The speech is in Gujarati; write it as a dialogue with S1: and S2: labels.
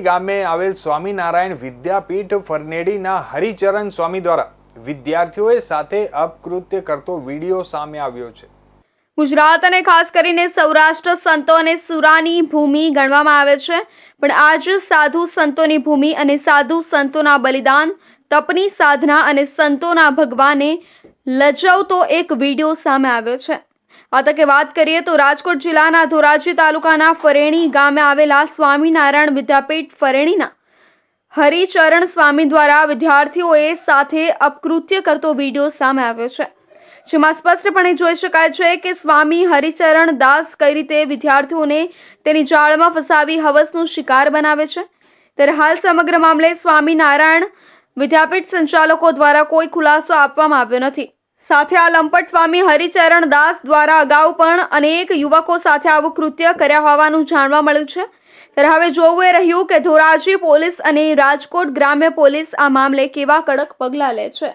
S1: ગામે આવેલ સ્વામિનારાયણ વિદ્યાપીઠ ફરનેડીના હરિચરણ સ્વામી દ્વારા વિદ્યાર્થીઓએ સાથે અપકૃત્ય કરતો વીડિયો સામે આવ્યો છે.
S2: ગુજરાત અને ખાસ કરીને સૌરાષ્ટ્ર સંતો અને સુરાની ભૂમિ ગણવામાં આવે છે. પણ આજ સાધુ સંતોની ભૂમિ અને સાધુ સંતોના બલિદાન, તપની સાધના અને સંતોના ભગવાને લજવતો એક વીડિયો સામે આવ્યો છે. આ વાત કરીએ તો રાજકોટ જિલ્લાના ધોરાજી તાલુકાના ફરેણી ગામે આવેલા સ્વામિનારાયણ વિદ્યાપીઠ ફરેણીના હરિચરણ સ્વામી દ્વારા વિદ્યાર્થીઓએ સાથે અપકૃત્ય કરતો વીડિયો સામે આવ્યો છે, જેમાં સ્પષ્ટપણે જોઈ શકાય છે કે સ્વામી હરિચરણ દાસ કઈ રીતે વિદ્યાર્થીઓને તેની જાળમાં ફસાવી હવસનો શિકાર બનાવે છે. ત્યારે હાલ સમગ્ર મામલે સ્વામિનારાયણ વિદ્યાપીઠ સંચાલકો દ્વારા કોઈ ખુલાસો આપવામાં આવ્યો નથી. સાથે આ લંપટ સ્વામી હરિચરણ દાસ દ્વારા અગાઉ પણ અનેક યુવકો સાથે આવું કૃત્ય કર્યા હોવાનું જાણવા મળ્યું છે. ત્યારે હવે જોવું એ રહ્યું કે ધોરાજી પોલીસ અને રાજકોટ ગ્રામ્ય પોલીસ આ મામલે કેવા કડક પગલાં લે છે.